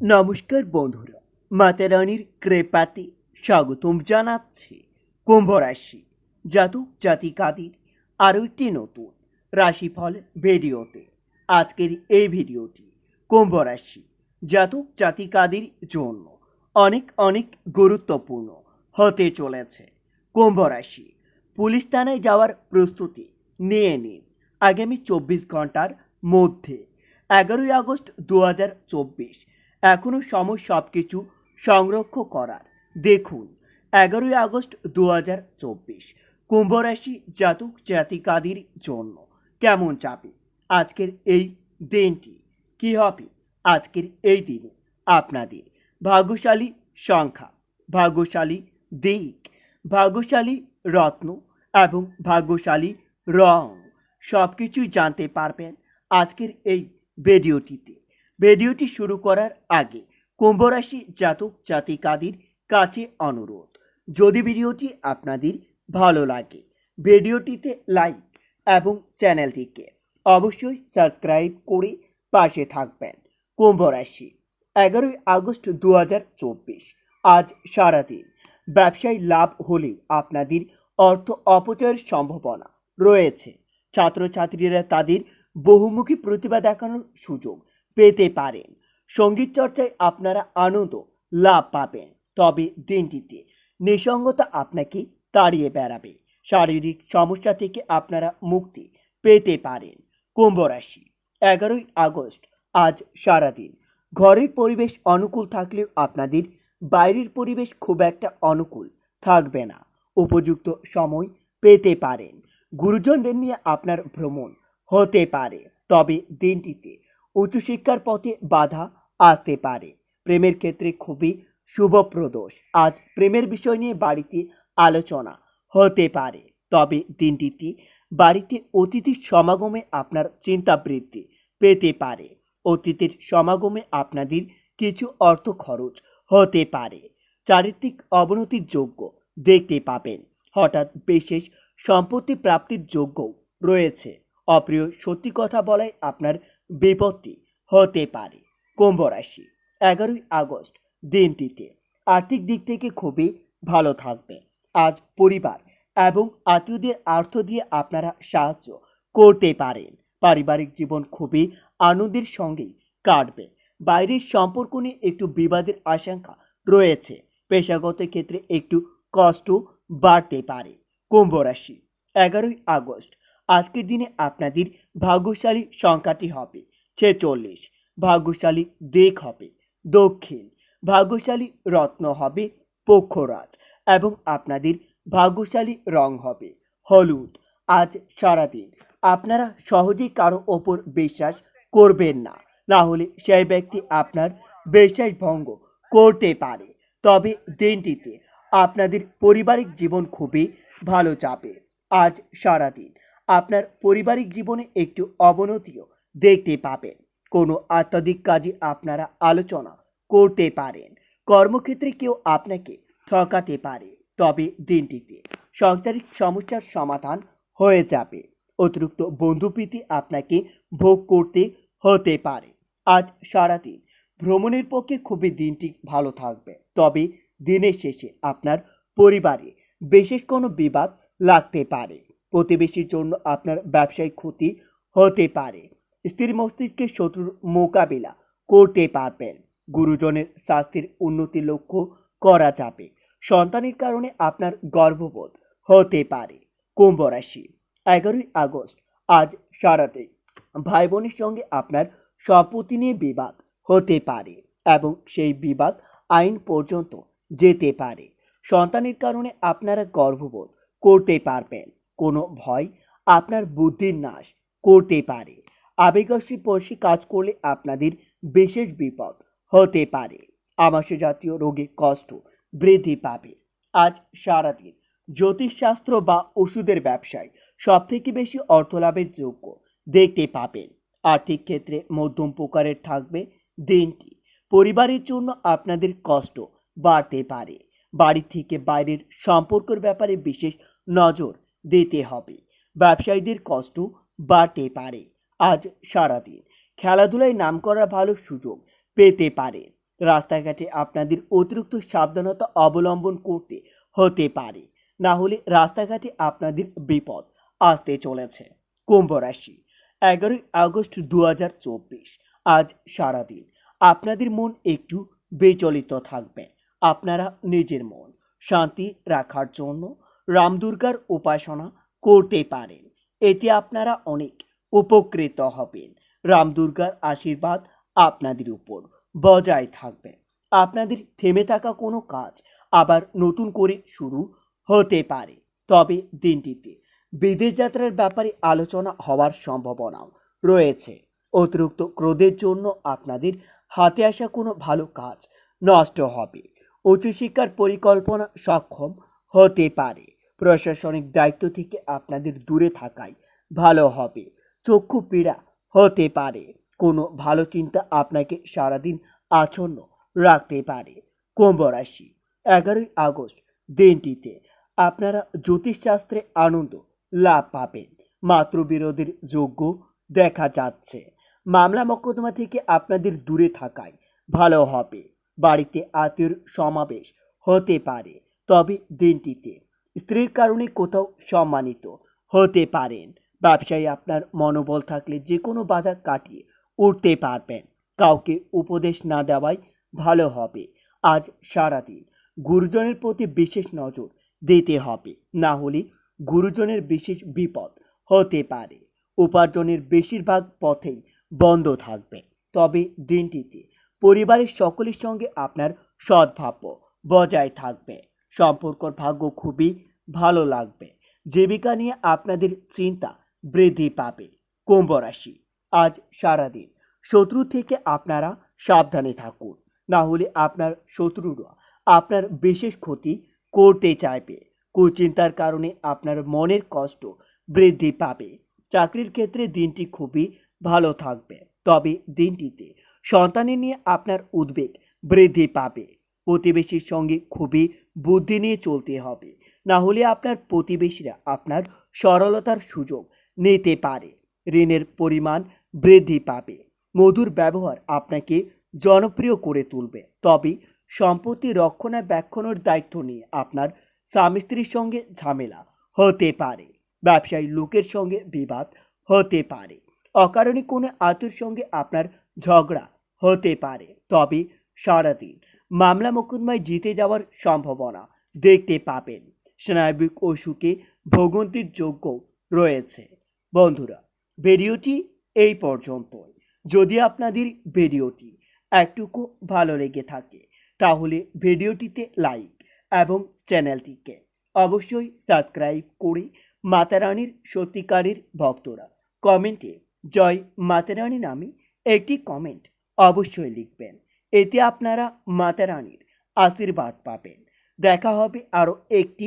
নমস্কার বন্ধুরা, মাতা রানীর কৃপাতে স্বাগতম জানাচ্ছি কুম্ভ রাশি জাতক জাতিকাদের আরও একটি নতুন রাশিফল ভিডিওতে। আজকের এই ভিডিওটি কুম্ভ রাশি জাতক জাতিকাদের জন্য অনেক অনেক গুরুত্বপূর্ণ হতে চলেছে। কুম্ভ রাশি পুলিশ থানায় যাওয়ার প্রস্তুতি নিয়ে নিন আগামী চব্বিশ ঘণ্টার মধ্যে। এগারোই আগস্ট দু হাজার চব্বিশ এখনও সময় সব কিছু সংরক্ষণ করার। দেখুন, এগারোই আগস্ট দু হাজার চব্বিশ কুম্ভ রাশি জাতক জাতিকাদের জন্য কেমন যাবে? আজকের এই দিনটি কী হবে? আজকের এই দিনে আপনাদের ভাগ্যশালী সংখ্যা, ভাগ্যশালী দিক, ভাগ্যশালী রত্ন এবং ভাগ্যশালী রং সব কিছুই জানতে পারবেন আজকের এই ভিডিওটিতে। ভিডিওটি শুরু করার আগে কুম্ভ রাশি জাতক জাতিকাদের কাছে অনুরোধ। যদি ভিডিওটি আপনাদের ভালো লাগে, ভিডিওটিতে লাইক এবং চ্যানেলটিকে অবশ্যই সাবস্ক্রাইব করে পাশে থাকবেন। কুম্ভ রাশি এগারোই আগস্ট দু হাজার চব্বিশ, আজ সারাদিন। ব্যবসায় লাভ হলে আপনাদের অর্থ অপচয়ের সম্ভাবনা রয়েছে। ছাত্রছাত্রীরা তাদের বহুমুখী প্রতিভা দেখানোর সুযোগ পেতে পারেন। সংগীত চর্চায় আপনারা আনন্দ লাভ পাবেন। তবে দিনটিতে নিঃসঙ্গতা আপনাকে তাড়িয়ে বেড়াবে। শারীরিক সমস্যা থেকে আপনারা মুক্তি পেতে পারেন। কুম্ভ রাশি, এগারোই আগস্ট, আজ সারাদিন। ঘরের পরিবেশ অনুকূল থাকলেও আপনাদের বাইরের পরিবেশ খুব একটা অনুকূল থাকবে না। উপযুক্ত সময় পেতে পারেন। গুরুজনদের নিয়ে আপনার ভ্রমণ হতে পারে। তবে দিনটিতে উচ্চশিক্ষার পথে বাধা আসতে পারে। প্রেমের ক্ষেত্রে খুবই শুভপ্রদোষ। আজ প্রেমের বিষয় নিয়ে বাড়িতে আলোচনা হতে পারে। তবে দিনটিতে বাড়িতে অতিথির সমাগমে আপনার চিন্তা বৃদ্ধি পেতে পারে। অতিথির সমাগমে আপনাদের কিছু অর্থ খরচ হতে পারে। চারিত্রিক অবনতির যোগ্য দেখতে পাবেন। হঠাৎ বিশেষ সম্পত্তি প্রাপ্তির যোগ্য রয়েছে। অপ্রিয় সত্যি কথা বলায় আপনার বিপত্তি হতে পারে। কুম্ভ রাশি, এগারোই আগস্ট দিনটিতে আর্থিক দিক থেকে খুবই ভালো থাকবে। আজ পরিবার এবং আত্মীয়দের অর্থ দিয়ে আপনারা সাহায্য করতে পারেন। পারিবারিক জীবন খুবই আনন্দের সঙ্গেই কাটবে। বাইরের সম্পর্ক নিয়ে একটু বিবাদের আশঙ্কা রয়েছে। পেশাগত ক্ষেত্রে একটু কষ্ট বাড়তে পারে। কুম্ভ রাশি, এগারোই আগস্ট আজকের দিনে আপনাদের ভাগ্যশালী সংখ্যাটি হবে ছেচল্লিশ, ভাগ্যশালী দিক হবে দক্ষিণ, ভাগ্যশালী রত্ন হবে পক্ষরাজ এবং আপনাদের ভাগ্যশালী রং হবে হলুদ। আজ সারাদিন আপনারা সহজেই কারও ওপর বিশ্বাস করবেন না না হলে সেই ব্যক্তি আপনার বিশ্বাস ভঙ্গ করতে পারে। তবে দিনটিতে আপনাদের পারিবারিক জীবন খুবই ভালো যাবে। আজ সারাদিন আপনার পারিবারিক জীবনে একটু অবনতিও দেখতে পাবেন। কোনো আত্মাধিক কাজে আপনারা আলোচনা করতে পারেন। কর্মক্ষেত্রে কেউ আপনাকে ঠকাতে পারে, তবে দিনটিতে সাংসারিক সমস্যার সমাধান হয়ে যাবে। অতিরিক্ত বন্ধুপ্রীতি আপনাকে ভোগ করতে হতে পারে। আজ সারাদিন ভ্রমণের পক্ষে খুবই দিনটি ভালো থাকবে, তবে দিনের শেষে আপনার পরিবারে বিশেষ কোনো বিবাদ লাগতে পারে। প্রতিবেশীর জন্য আপনার ব্যবসায়িক ক্ষতি হতে পারে। স্ত্রীর মস্তিষ্কে শত্রুর মোকাবিলা করতে পারবেন। গুরুজনের স্বাস্থ্যের উন্নতি লক্ষ্য করা যাবে। সন্তানের কারণে আপনার গর্ববোধ হতে পারে। কুম্ভ রাশি, এগারোই আগস্ট, আজ সারাতে ভাই বোনের সঙ্গে আপনার সম্পত্তি নিয়ে বিবাদ হতে পারে এবং সেই বিবাদ আইন পর্যন্ত যেতে পারে। সন্তানের কারণে আপনারা গর্ববোধ করতে পারবেন। কোনো ভয় আপনার বুদ্ধির নাশ করতে পারে। আবেগস্বী কাজ করলে আপনাদের বিশেষ বিপদ হতে পারে। আমাশয় জাতীয় রোগে কষ্ট বৃদ্ধি পাবে। আজ সারাদিন জ্যোতিষশাস্ত্র বা ওষুধের ব্যবসায় সব থেকে বেশি অর্থ লাভের যোগ্য দেখতে পাবেন। আর্থিক ক্ষেত্রে মধ্যম প্রকারের থাকবে দিনটি। পরিবারের জন্য আপনাদের কষ্ট বাড়তে পারে। বাড়ি থেকে বাইরের সম্পর্কের ব্যাপারে বিশেষ নজর দিতে হবে। ব্যবসায়ীদের কষ্ট বাড়তে পারে। আজ সারাদিন খেলাধুলায় নাম করা ভালো সুযোগ পেতে পারে। রাস্তাঘাটে আপনাদের অতিরিক্ত সাবধানতা অবলম্বন করতে হতে পারে। না হলে রাস্তাঘাটে আপনাদের বিপদ আসতে চলেছে। কুম্ভ রাশি, এগারোই আগস্ট দু হাজার চব্বিশ। আজ সারাদিন আপনাদের মন একটু বিচলিত থাকবে। আপনারা নিজের মন শান্তি রাখার জন্য রাম দুর্গার উপাসনা করতে পারেন। এতে আপনারা অনেক উপকৃত হবেন। রামদুর্গার আশীর্বাদ আপনাদের উপর বজায় থাকবে। আপনাদের থেমে থাকা কোনো কাজ আবার নতুন করে শুরু হতে পারে। তবে দিনটিতে বিদেশ যাত্রার ব্যাপারে আলোচনা হওয়ার সম্ভাবনাও রয়েছে। অতিরিক্ত ক্রোধের জন্য আপনাদের হাতে আসা কোনো ভালো কাজ নষ্ট হবে। উচ্চশিক্ষার পরিকল্পনা সক্ষম হতে পারে। প্রশাসনিক দায়িত্ব থেকে আপনাদের দূরে থাকাই ভালো হবে। চক্ষু পীড়া হতে পারে। কোনো ভালো চিন্তা আপনাকে সারাদিন আচ্ছন্ন রাখতে পারে। কুম্ভ রাশি, এগারোই আগস্ট দিনটিতে আপনারা জ্যোতিষশাস্ত্রে আনন্দ লাভ পাবেন। মাতৃবিরোধের যোগ্য দেখা যাচ্ছে। মামলা মোকদ্দমা থেকে আপনাদের দূরে থাকায় ভালো হবে। বাড়িতে আত্মীয় সমাবেশ হতে পারে। তবে দিনটিতে স্ত্রীর কারণে কোথাও সম্মানিত হতে পারেন। ব্যবসায়ী আপনার মনোবল থাকলে যে কোনো বাধা কাটিয়ে উঠতে পারবেন। কাউকে উপদেশ না দেওয়াই ভালো হবে। আজ সারাদিন গুরুজনের প্রতি বিশেষ নজর দিতে হবে। না হলে গুরুজনের বিশেষ বিপদ হতে পারে। উপার্জনের বেশিরভাগ পথেই বন্ধ থাকবে। তবে দিনটিতে পরিবারের সকলের সঙ্গে আপনার সদ্ভাব্য বজায় থাকবে। সম্পর্কর ভাগ্য খুবই ভালো লাগবে। জীবিকা নিয়ে আপনাদের চিন্তা বৃদ্ধি পাবে। কুম্ভ রাশি, আজ সারাদিন শত্রু থেকে আপনারা সাবধানে থাকুন। না হলে আপনার শত্রুরা আপনার বিশেষ ক্ষতি করতে চাইবে। কুচিন্তার কারণে আপনার মনের কষ্ট বৃদ্ধি পাবে। চাকরির ক্ষেত্রে দিনটি খুবই ভালো থাকবে। তবে দিনটিতে সন্তানের নিয়ে আপনার উদ্বেগ বৃদ্ধি পাবে। প্রতিবেশীর সঙ্গে খুবই বুদ্ধি নিয়ে চলতে হবে। না হলে আপনার প্রতিবেশীরা আপনার সরলতার সুযোগ নিতে পারে। ঋণের পরিমাণ বৃদ্ধি পাবে। মধুর ব্যবহার আপনাকে জনপ্রিয় করে তুলবে। তবে সম্পত্তি রক্ষণাবেক্ষণের দায়িত্ব নিয়ে আপনার স্বামী স্ত্রীর সঙ্গে ঝামেলা হতে পারে। ব্যবসায়ী লোকের সঙ্গে বিবাদ হতে পারে। অকারণে কোনো আতুর সঙ্গে আপনার ঝগড়া হতে পারে। তবে সারাদিন মামলা মোকদ্দমায় জিতে যাওয়ার সম্ভাবনা দেখতে পাবেন। স্নায়বিক অসুখে ভোগান্তির যোগ্য রয়েছে। বন্ধুরা, ভিডিওটি এই পর্যন্ত যদি আপনাদের ভিডিওটি একটুকু ভালো লেগে থাকে, তাহলে ভিডিওটিতে লাইক এবং চ্যানেলটিকে অবশ্যই সাবস্ক্রাইব করে মাতারানির সত্যিকারের ভক্তরা কমেন্টে জয় মাতারানি নামে একটি কমেন্ট অবশ্যই লিখবেন। এতে আপনারা মাতারানির আশীর্বাদ পাবেন। দেখা হবে আরও একটি